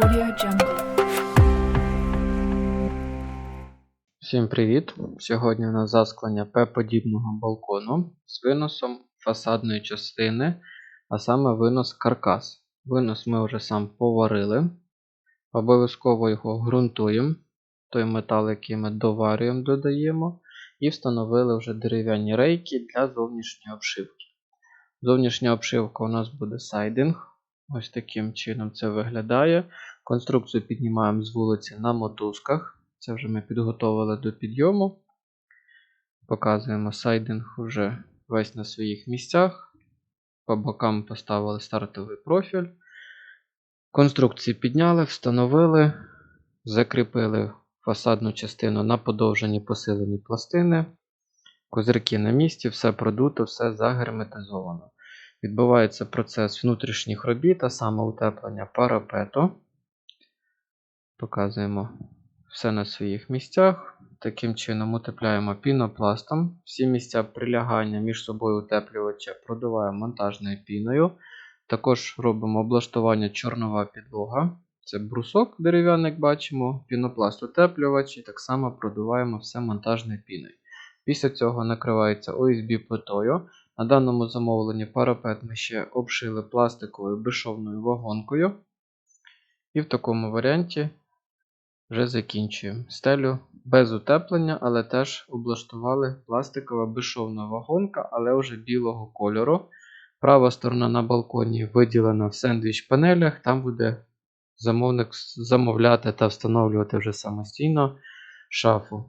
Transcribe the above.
Audio Jungle. Всім привіт! Сьогодні у нас засклання П-подібного балкону з виносом фасадної частини, а саме винос каркас. Винос ми вже сам поварили. Обов'язково його ґрунтуємо, той метал, який ми доварюємо, додаємо, і встановили вже дерев'яні рейки для зовнішньої обшивки. Зовнішня обшивка у нас буде сайдинг. Ось таким чином це виглядає. Конструкцію піднімаємо з вулиці на мотузках. Це вже ми підготовили до підйому. Показуємо сайдинг вже весь на своїх місцях. По бокам поставили стартовий профіль. Конструкції підняли, встановили, закріпили фасадну частину на подовжені посилені пластини. Козирки на місці, все продуто, все загерметизовано. Відбувається процес внутрішніх робіт, а саме утеплення парапету. Показуємо все на своїх місцях. Таким чином утепляємо пінопластом. Всі місця прилягання між собою утеплювача продуваємо монтажною піною. Також робимо облаштування чорнова підлога. Це брусок дерев'яний, як бачимо, пінопласт утеплювач і так само продуваємо все монтажною піною. Після цього накривається OSB плитою. На даному замовленні парапет ми ще обшили пластиковою безшовною вагонкою. І в такому варіанті вже закінчуємо. Стелю без утеплення, але теж облаштували пластикова безшовна вагонка, але вже білого кольору. Права сторона на балконі виділена в сендвіч панелях, там буде замовник замовляти та встановлювати вже самостійно шафу.